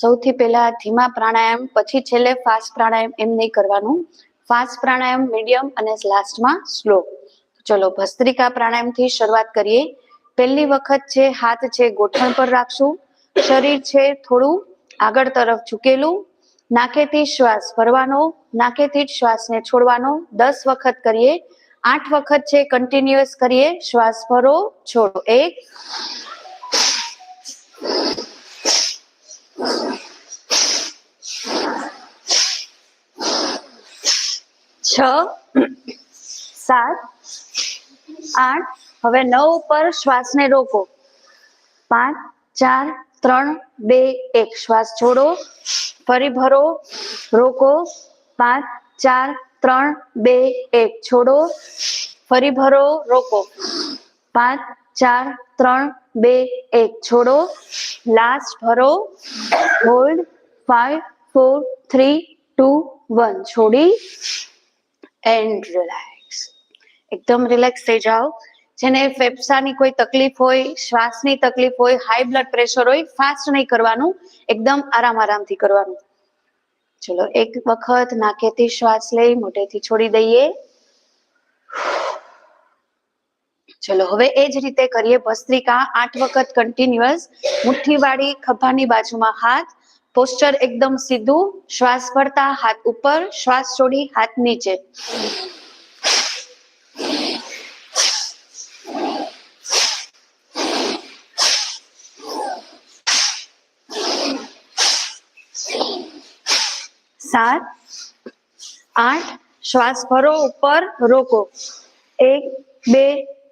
સૌથી પહેલા ધીમા પ્રાણાયામ, પછી છેલ્લે ફાસ્ટ પ્રાણાયામ એમ નહીં કરવાનું. ફાસ્ટ પ્રાણાયામ મીડિયમ અને લાસ્ટમાં સ્લો. ચલો ભસ્ત્રિકા પ્રાણાયામથી શરૂઆત કરીએ. પહેલી વખત છે હાથ છે ગોઠણ પર રાખશું. શરીર છે થોડું આગળ તરફ ઝૂકેલું. નાકેથી શ્વાસ ભરવાનો, નાકેથી જ શ્વાસને છોડવાનો. દસ વખત કરીએ. આઠ વખત છે કન્ટિન્યુઅસ કરીએ. શ્વાસ ભરો, છોડો. એક. છ, સાત, આઠ, હવે નવ ઉપર શ્વાસને રોકો. પાંચ, ચાર, ત્રણ, બે, એક. શ્વાસ છોડો, ફરી ભરો, રોકો. પાંચ, ચાર, ત્રણ, બે, એક. છોડો, ફરી ભરો, રોકો. પાંચ ચાર, ત્રણ, બે, એક. છોડો. લાસ્ટ ભરો. Hold five four three two one છોડી. એન્ડ રિલેક્સ એકદમ રિલેક્સ થઈ જાઓ. જેને ફેફસાની કોઈ તકલીફ હોય, શ્વાસની તકલીફ હોય હાઈ બ્લડ પ્રેશર હોય ફાસ્ટ નહીં કરવાનું. એકદમ આરામ આરામથી કરવાનું. ચલો, એક વખત નાકેથી શ્વાસ લઈ, મોઢેથી છોડી દઈએ. ચલો, હવે એ જ રીતે કરીએ ભસ્ત્રિકા, આઠ વખત કન્ટિન્યુઅસ મુઠ્ઠી વાળી ખભાની બાજુમાં હાથ પોસ્ચર એકદમ સીધું, શ્વાસ ભરતા હાથ ઉપર, શ્વાસ છોડી હાથ નીચે. સાત, આઠ, શ્વાસ ભરો ઉપર રોકો. એક, બે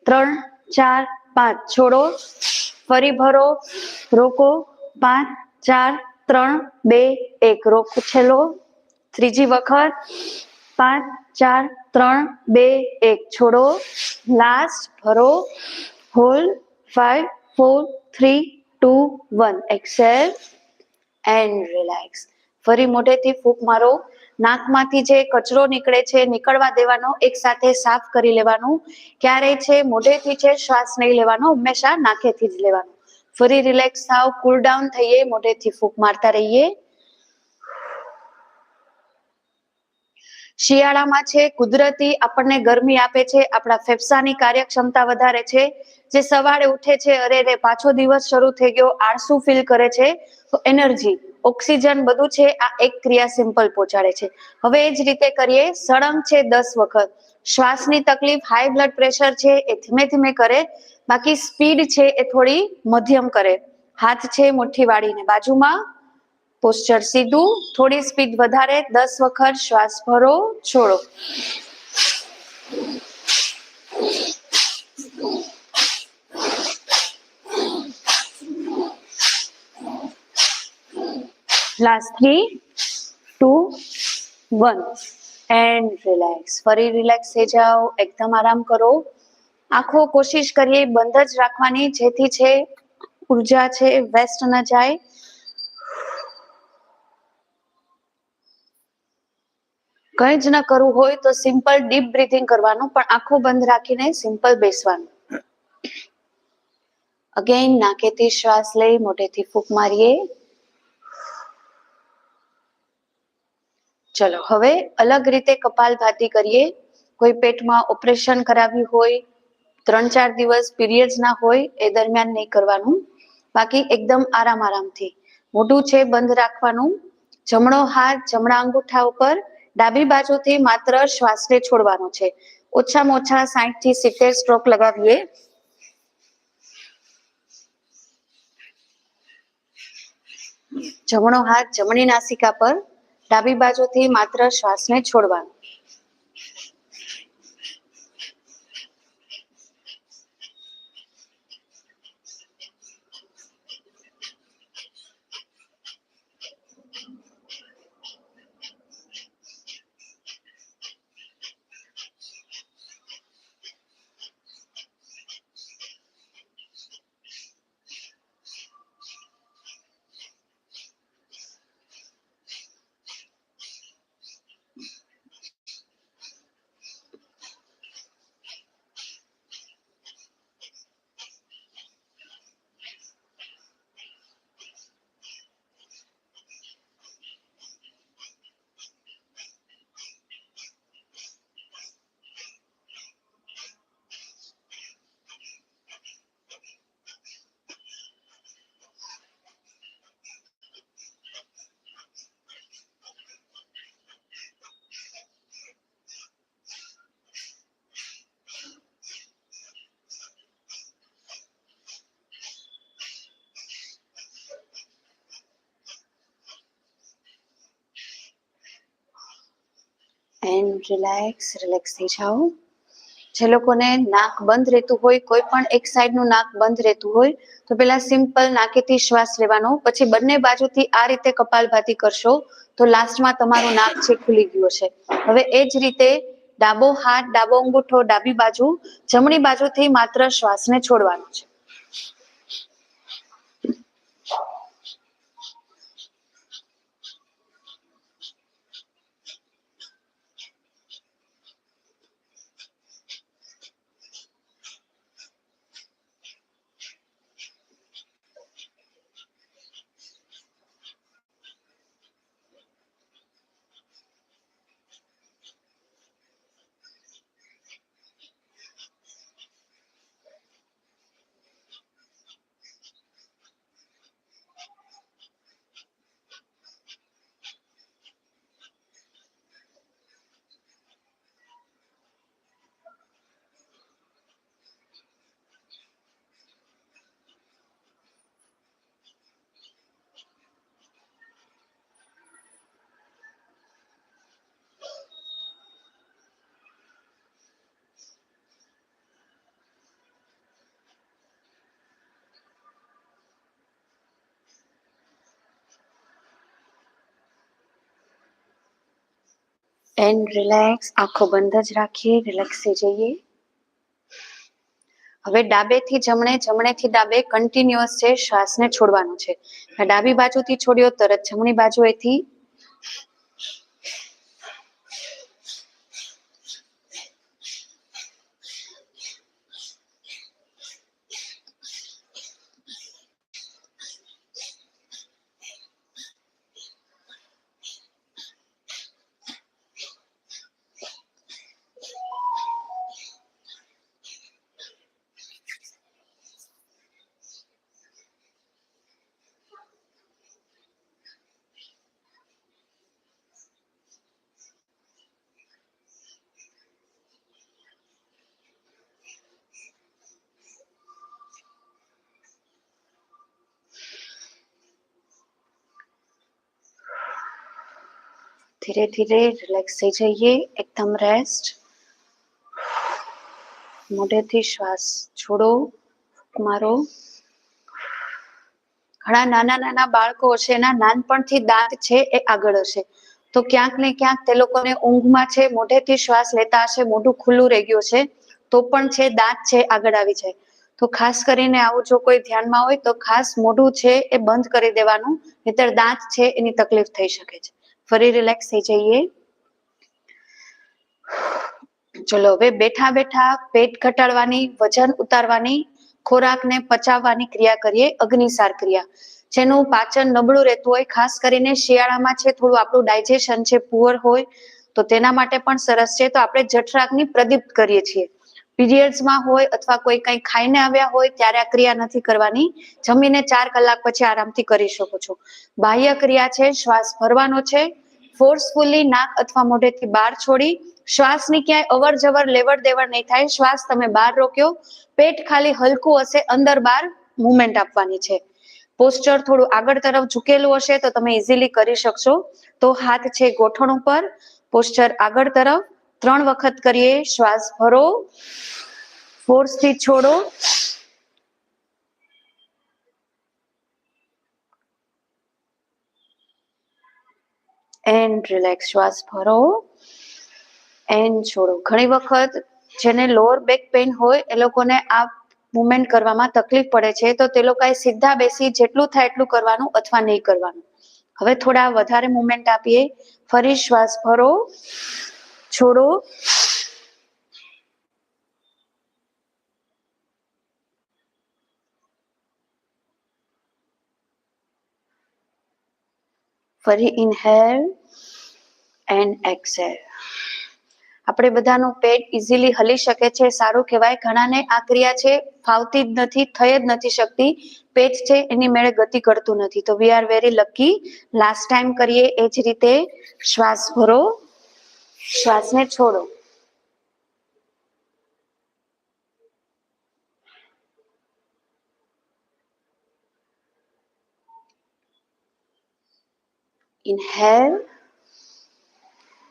ત્રણ, ચાર, પાંચ. છોડો, ફરી ભરો, રોકો. પાંચ, ચાર, ત્રણ, બે, એક. રોકો છેલ્લો. ત્રીજી વખત. પાંચ, ચાર, ત્રણ, બે, એક. છોડો. લાસ્ટ, ભરો. Hold five, four, three, two, one. Exhale. And relax. ફરી મોઢેથી ફૂંક મારો. નાકમાંથી જે કચરો નીકળે છે, નીકળવા દેવાનો, એક સાથે સાફ કરી લેવાનું. ક્યારેય છે, મોઢેથી છે, શ્વાસ નહીં લેવાનો, હંમેશા નાકેથી જ લેવાનો. ફરી રિલેક્સ થાવ કુલ ડાઉન થઈએ, મોઢેથી ફૂંક મારતા રહીએ. શિયાળામાં છે, કુદરતી આપણને ગરમી આપે છે, આપણા ફેફસાની કાર્યક્ષમતા વધારે છે. જે સવારે ઉઠે છે, અરે રે, પાછો દિવસ શરૂ થઈ ગયો, આળસુ ફીલ કરે છે, તો એનર્જી ઓક્સિજન બધું છે, આ એક ક્રિયા સિમ્પલ પહોંચાડે છે. હવે એ જ રીતે કરીએ, સળંગ છે દસ વખત. શ્વાસની તકલીફ હાઈ બ્લડ પ્રેશર છે, એ ધીમે ધીમે કરે. બાકી સ્પીડ છે એ થોડી મધ્યમ કરે. હાથ છે મુઠ્ઠી વાળીને. બાજુમાં પોસ્ચર સીધું, થોડી સ્પીડ વધારે, દસ વખત શ્વાસ ભરો, છોડો. Last three two one and relax ફરી રિલેક્સ થઈ જાઓ. એકદમ આરામ કરો. આંખો કોશિશ કરીએ બંધ જ રાખવાની, જેથી છે, ઊર્જા છે વેસ્ટ ન જાય. કંઈ જ ન કરવું હોય તો સિમ્પલ ડીપ બ્રીથિંગ કરવાનું, પણ આંખો બંધ રાખીને સિમ્પલ બેસવાનું. અગેન નાકેથી શ્વાસ લઈ મોઢેથી ફૂંક મારીએ. ચલો, હવે અલગ રીતે કપાલભાતી કરીએ. કોઈ પેટમાં ઓપરેશન કરાવ્યું હોય, ત્રણ ચાર દિવસ પીરિયડ્સ ના હોય, એ દરમિયાન નહીં કરવાનું. બાકી એકદમ આરામ આરામથી. મોઢું છે બંધ રાખવાનું. જમણો હાથ જમણા અંગૂઠા ઉપર, ડાબી બાજુથી માત્ર શ્વાસને છોડવાનો છે. ઓછામાં ઓછા સાઈઠથી સિત્તેર સ્ટ્રોક લગાવીએ. જમણો હાથ જમણી નાસિકા પર. ડાબી બાજુથી માત્ર શ્વાસને છોડવાનો. એન્ડ રિલેક્સ રિલેક્સ થઈ જાઓ. જે લોકોને નાક બંધ રહેતું હોય, કોઈ પણ એક સાઈડનું નાક બંધ રહેતું હોય, તો પેલા સિમ્પલ નાકેથી શ્વાસ લેવાનો, પછી બંને બાજુથી આ રીતે કપાલભાતી કરશો, તો લાસ્ટમાં તમારું નાક છે, ખુલી ગયું છે હવે એ જ રીતે ડાબો હાથ, ડાબો અંગૂઠો, ડાબી બાજુ, જમણી બાજુથી માત્ર શ્વાસને છોડવાનો છે. એન્ડ રિલેક્સ આંખો બંધ જ રાખીએ રિલેક્સ જઈએ. હવે ડાબેથી જમણે, જમણેથી ડાબે કન્ટિન્યુઅસ છે, શ્વાસને છોડવાનો છે. ડાબી બાજુથી છોડ્યો, તરત જમણી બાજુએથી ધીરે ધીરે રિલેક્સ થઈ જઈએ, એકદમ રેસ્ટ મોઢેથી શ્વાસ છોડો મારો. ઘણા નાના નાના બાળકો હશે એના નાનપણથી દાંત છે, એ આગળ હશે. તો ક્યાંક ને ક્યાંક તે લોકોને ઊંઘમાં છે, મોઢેથી શ્વાસ લેતા હશે, મોઢું ખુલ્લું રહી ગયું છે તો પણ છે, દાંત છે, આગળ આવી જાય. તો ખાસ કરીને આવું જો કોઈ ધ્યાનમાં હોય, તો ખાસ મોઢું છે, એ બંધ કરી દેવાનું, નહીતર દાંત છે, એની તકલીફ થઈ શકે છે. ફરી રિલેક્સ થઈ જઈએ. ચલો, હવે બેઠા બેઠા પેટ ઘટાડવાની, વજન ઉતારવાની, ખોરાકને પચાવવાની ક્રિયા કરીએ, અગ્નિસાર ક્રિયા. જેનું પાચન નબળું રહેતું હોય, ખાસ કરીને શિયાળામાં છે, થોડું આપણું ડાયજેશન છે પુઅર હોય, તો તેના માટે પણ સરસ છે. તો આપણે જઠરાગની પ્રદીપ્ત કરીએ છીએ. પીરિયડ્સમાં હોય અથવા કોઈ કંઈ ખાઈને આવ્યા હોય, ત્યારે આ ક્રિયા નથી કરવાની. જમીને ચાર કલાક પછી આરામથી કરી શકો છો. બાહ્ય ક્રિયા છે, શ્વાસ ભરવાનો છે ફોર્સફુલી નાક અથવા મોઢેથી બહાર છોડી શ્વાસની ક્યાંય અવર જવર લેવડ દેવડ નહીં થાય. શ્વાસ તમે બહાર રોક્યો. પેટ ખાલી હલકું હશે, અંદર બહાર મુવમેન્ટ આપવાની છે. પોસ્ચર થોડું આગળ તરફ ઝૂકેલું હશે તો તમે ઇઝીલી કરી શકશો. તો હાથ છે ગોઠણ ઉપર. પોસ્ચર આગળ તરફ. ત્રણ વખત કરીએ. શ્વાસ ભરો. ફોર્સથી છોડો. એન્ડ રિલેક્સ શ્વાસ ભરો. એન્ડ છોડો. ઘણી વખત જેને લોઅર બેક પેઇન હોય, એ લોકોને આ મુવમેન્ટ કરવામાં તકલીફ પડે છે, તો તે લોકોએ સીધા બેસી જેટલું થાય એટલું કરવાનું અથવા નહીં કરવાનું. હવે થોડા વધારે મુવમેન્ટ આપીએ. ફરી શ્વાસ ભરો. છોડો. ફરી ઇનહેલ એન્ડ એક્સેલ. આપણે બધાનું પેટ ઇઝીલી હલી શકે છે, સારું કહેવાય. ઘણાને આ ક્રિયા છે, ફાવતી જ નથી, થઈ જ નથી શકતી. પેટ છે, એની મેળે ગતિ કરતું નથી. તો we are very lucky last time કરીએ, એ જ રીતે શ્વાસ ભરો. શ્વાસને છોડો. Inhale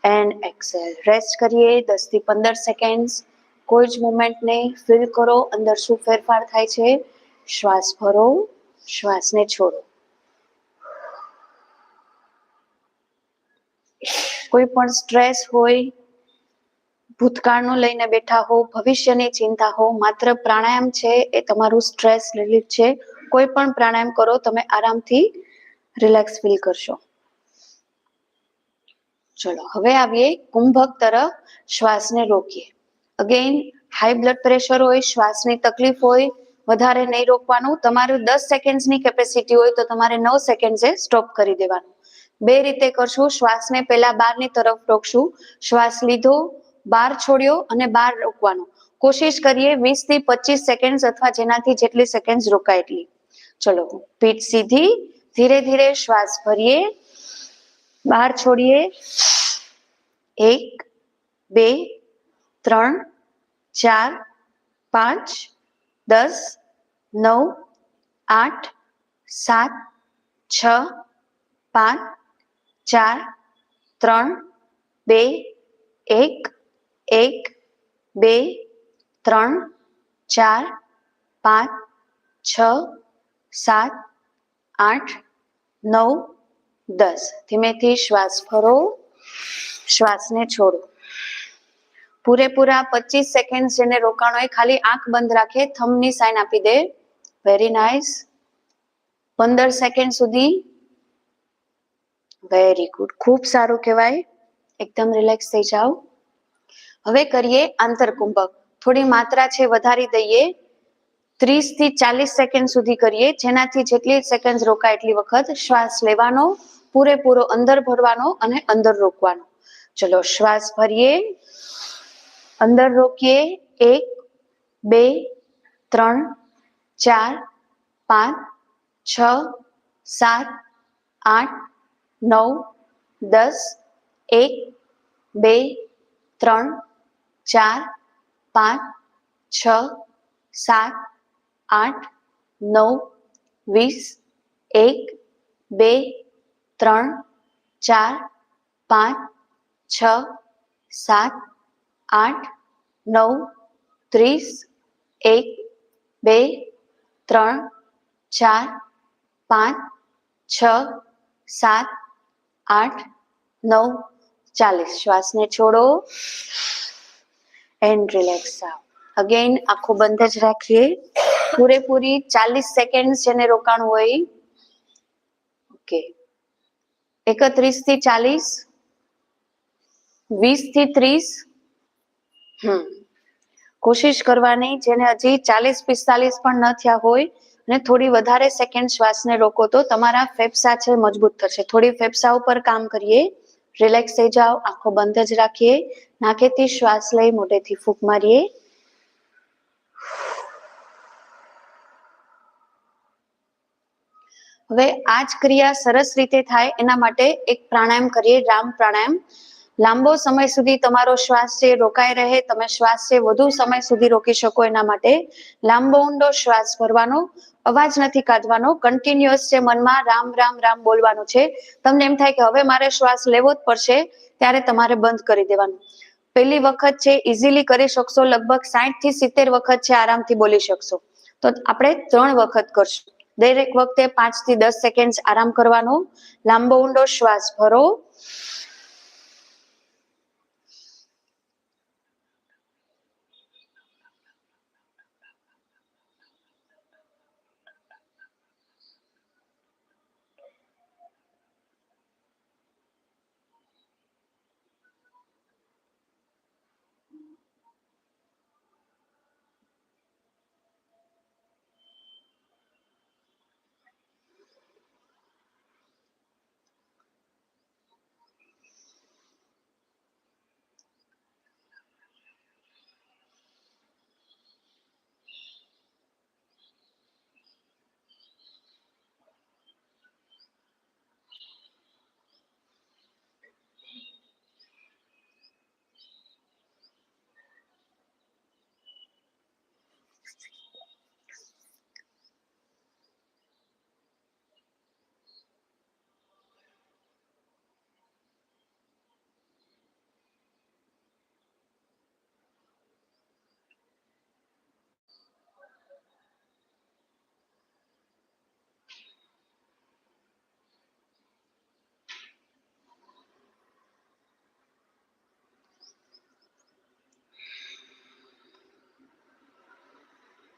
and Excel. રેસ્ટ કરીએ દસથી પંદર સેકન્ડ કોઈ જ મુમેન્ટને ફીલ કરો. અંદર શું ફેરફાર થાય છે? શ્વાસ ભરો. શ્વાસને છોડો. કોઈ પણ સ્ટ્રેસ હોય, ભૂતકાળનું લઈને બેઠા હો, ભવિષ્યની ચિંતા હો, માત્ર પ્રાણાયામ છે એ તમારું સ્ટ્રેસ રિલીફ છે. કોઈ પણ પ્રાણાયામ કરો, તમે આરામથી રિલેક્સ ફીલ કરશો. ચલો, હવે આવીએ કુંભક તરફ શ્વાસને રોકીએ. અગેન હાઈ બ્લડ પ્રેશર હોય, શ્વાસની તકલીફ હોય, વધારે નહીં રોકવાનું. તમારું દસ સેકન્ડની કેપેસિટી હોય, તો તમારે નવ સેકન્ડે સ્ટોપ કરી દેવાનું. બે રીતે કરશું. શ્વાસને પહેલા બહારની તરફ રોકશું. શ્વાસ લીધો બહાર છોડ્યો અને બહાર રોકવાનો. કોશિશ કરીએ વીસથી પચીસ સેકન્ડ અથવા જેનાથી જેટલી સેકન્ડ રોકાય એટલી. ચલો, પીઠ સીધી ધીરે ધીરે શ્વાસ ભરીએ. બહાર છોડીએ એક બે ત્રણ ચાર પાંચ દસ નવ આઠ સાત છ પાંચ ચાર ત્રણ બે એક એક બે ત્રણ ચાર પાંચ છ સાત આઠ નવ દસ. ધીમેથી શ્વાસ ફરો. શ્વાસને છોડો. પૂરેપૂરા પચીસ સેકન્ડ જેને રોકાણો એ ખાલી આંખ બંધ રાખે થમની સાઇન આપી દે. વેરી નાઇસ પંદર સેકન્ડ સુધી. વેરી ગુડ ખૂબ સારું કહેવાય. એકદમ રિલેક્સ થઈ જાઓ. હવે કરીએ આંતરકુંભક. થોડી માત્રા છે, વધારી દઈએ. ત્રીસથી ચાલીસ સેકન્ડ સુધી કરીએ. જેનાથી જેટલી સેકન્ડ રોકાય એટલી વખત શ્વાસ લેવાનો. પૂરેપૂરો અંદર ભરવાનો અને અંદર રોકવાનો. ચલો શ્વાસ ભરીએ. અંદર રોકીએ. એક, બે, ત્રણ, ચાર, પાંચ, છ, સાત, આઠ, નવ, દસ, એક, બે, ત્રણ, ચાર, પાંચ, છ, સાત, આઠ, નવ, વીસ, એક, બે ત્રણ, ચાર, પાંચ, છ, સાત, આઠ, નવ, ત્રીસ, એક, બે, ત્રણ, ચાર, પાંચ, છ, સાત, આઠ, નવ, ચાલીસ. શ્વાસને છોડો એન્ડ રિલેક્સ આવ અગેન આંખો બંધ જ રાખીએ. પૂરેપૂરી ચાલીસ સેકન્ડ જેને રોકાણું હોય. ઓકે એકત્રીસથી ચાલીસ વીસથી ત્રીસ. હમ. કોશિશ કરવાની, જેને હજી ચાલીસ, પિસ્તાલીસ પણ ન થયા હોય અને થોડી વધારે સેકન્ડ શ્વાસને રોકો તો તમારા ફેફસા છે મજબૂત થશે. થોડી ફેફસા ઉપર કામ કરીએ રિલેક્સ થઈ જાઓ, આંખો બંધ જ રાખીએ નાકેથી શ્વાસ લઈ મોઢેથી ફૂંક મારીએ. હવે આ જ ક્રિયા સરસ રીતે થાય એના માટે એક પ્રાણાયામ કરીએ, રામ પ્રાણાયામ. લાંબો સમય સુધી તમારો શ્વાસ છે રોકાઈ રહે, તમે શ્વાસ છે વધુ સમય સુધી રોકી શકો એના માટે. લાંબો ઊંડો શ્વાસ ભરવાનો, અવાજ નથી કાઢવાનો કન્ટિન્યુઅસ છે મનમાં રામ રામ રામ બોલવાનું છે, તમને એમ થાય કે હવે મારે શ્વાસ લેવો જ પડશે, ત્યારે તમારે બંધ કરી દેવાનું. પહેલી વખત છે ઇઝીલી કરી શકશો, લગભગ સાઠથી સિત્તેર વખત છે, આરામથી બોલી શકશો. તો આપણે ત્રણ વખત કરશું. દરેક વખતે પાંચથી દસ સેકન્ડ આરામ કરવાનો. લાંબો ઊંડો શ્વાસ ભરો. next.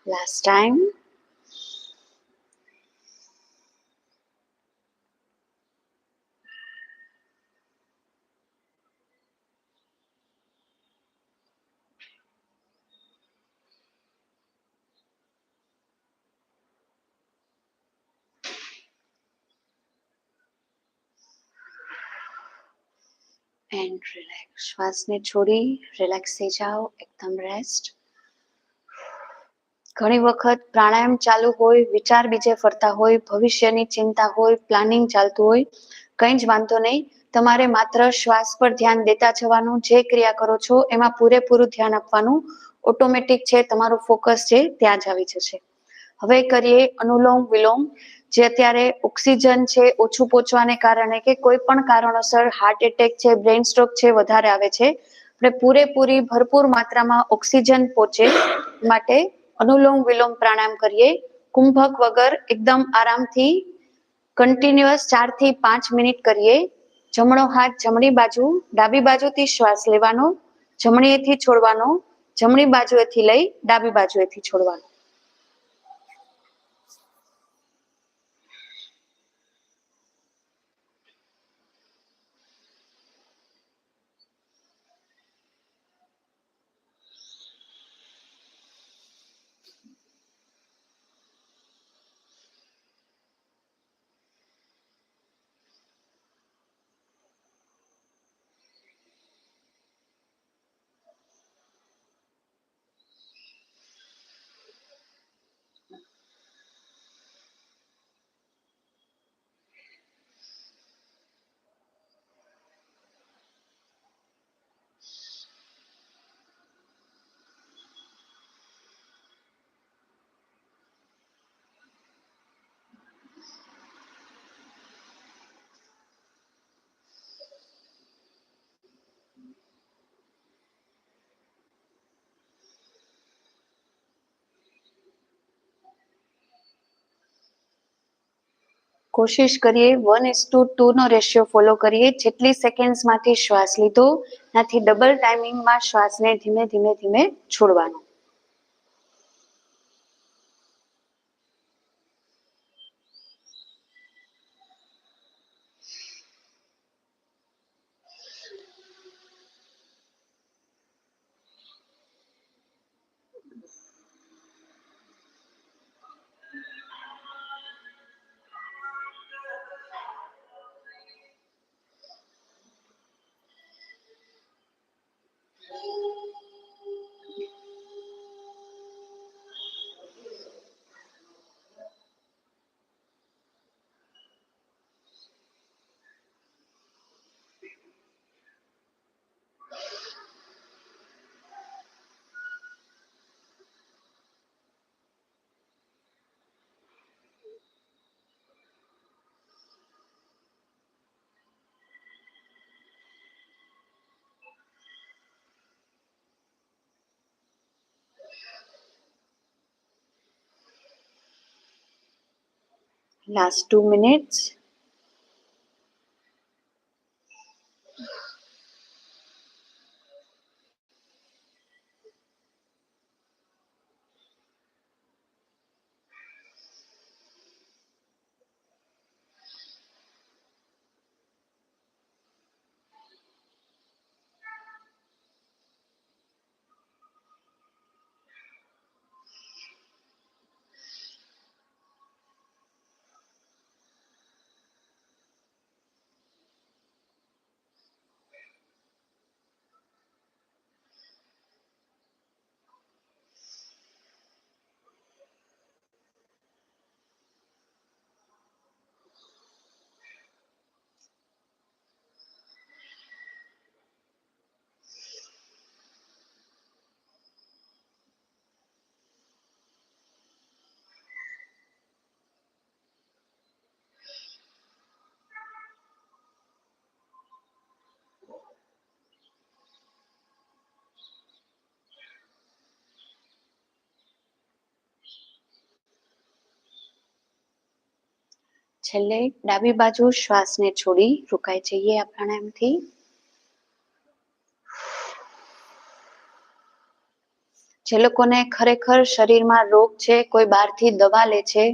Last time. And relax શ્વાસને છોડી રિલેક્સ થઈ જાઓ એકદમ રેસ્ટ ઘણી વખત પ્રાણાયામ ચાલુ હોય, વિચાર બીજે ફરતા હોય, ભવિષ્યની ચિંતા હોય, પ્લાનિંગ ચાલતું હોય, કંઈ જ વાંધો નહીં. તમારે માત્ર શ્વાસ પર ધ્યાન દેતા જવાનું, જે ક્રિયા કરો છો, એમાં પૂરેપૂરું ધ્યાન આપવાનું ઓટોમેટિક છે, તમારું ફોકસ છે, ત્યાં જ આવી જશે. હવે કરીએ અનુલોમ વિલોમ, જે અત્યારે ઓક્સિજન છે, ઓછું પહોંચવાને કારણે કે કોઈ પણ કારણોસર હાર્ટ એટેક છે બ્રેઇન સ્ટ્રોક છે, વધારે આવે છે. આપણે પૂરેપૂરી, ભરપૂર માત્રામાં ઓક્સિજન પહોંચે માટે અનુલોમ વિલોમ પ્રાણાયામ કરીએ. કુંભક વગર એકદમ આરામથી કન્ટિન્યુઅસ ચારથી પાંચ મિનિટ કરીએ. જમણો હાથ જમણી બાજુ, ડાબી બાજુથી શ્વાસ લેવાનો, જમણીએથી છોડવાનો, જમણી બાજુએથી લઈ ડાબી બાજુએથી છોડવાનો. કોશિશ કરીએ. વન ઇઝ ટુ ટુ નો રેશિયો ફોલો કરીએ. જેટલી સેકન્ડ્સમાંથી શ્વાસ લીધો, ત્યાંથી ડબલ ટાઈમિંગમાં શ્વાસને ધીમે ધીમે ધીમે છોડવાનો. Last two minutes છેલ્લે ડાબી બાજુ શ્વાસને છોડી રોકાઈ જઈએ આ પ્રાણાયામથી જે લોકોને ખરેખર શરીરમાં રોગ છે, કોઈ બહારથી દવા લે છે,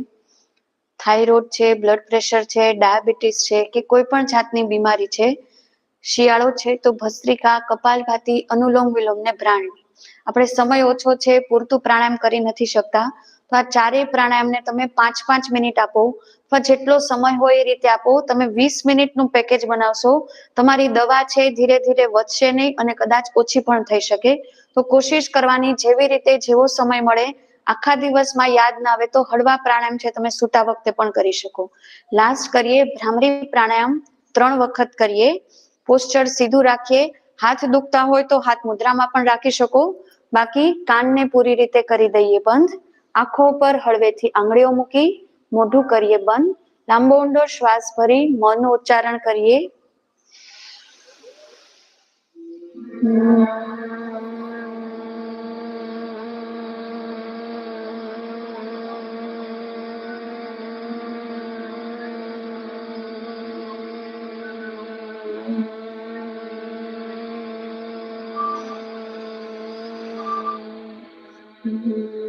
થાઇરોઇડ છે, બ્લડ પ્રેશર છે, ડાયાબિટીસ છે કે કોઈ પણ જાતની બીમારી છે, શિયાળો છે તો ભસ્ત્રિકા, કપાલભાતી, અનુલોમ વિલોમ ને પ્રાણાયામ આપણે સમય ઓછો છે, પૂરતું પ્રાણાયામ કરી નથી શકતા. તો આ ચારેય પ્રાણાયામને તમે પાંચ પાંચ મિનિટ આપો. અથવા જેટલો સમય હોય એ રીતે આપો. તમે વીસ મિનિટનું પેકેજ બનાવશો. તમારી દવા છે ધીરે ધીરે વધશે નહીં અને કદાચ ઓછી પણ થઈ શકે. તો કોશિશ કરવાની જેવી રીતે જેવો સમય મળે, આખા દિવસમાં યાદ ના આવે તો હળવા પ્રાણાયામ છે તમે સૂતા વખતે પણ કરી શકો. લાસ્ટ કરીએ, ભ્રામરી પ્રાણાયામ ત્રણ વખત કરીએ. પોસ્ચર સીધું રાખીએ. હાથ દુખતા હોય તો હાથ મુદ્રામાં પણ રાખી શકો. બાકી કાનને પૂરી રીતે કરી દઈએ બંધ. आँखों पर हलवे थी आंगड़ियों मुकी मोढ़ू करिए बंद लांबो ऊंडो श्वास भरी मन उच्चारण करिए Mm-hmm.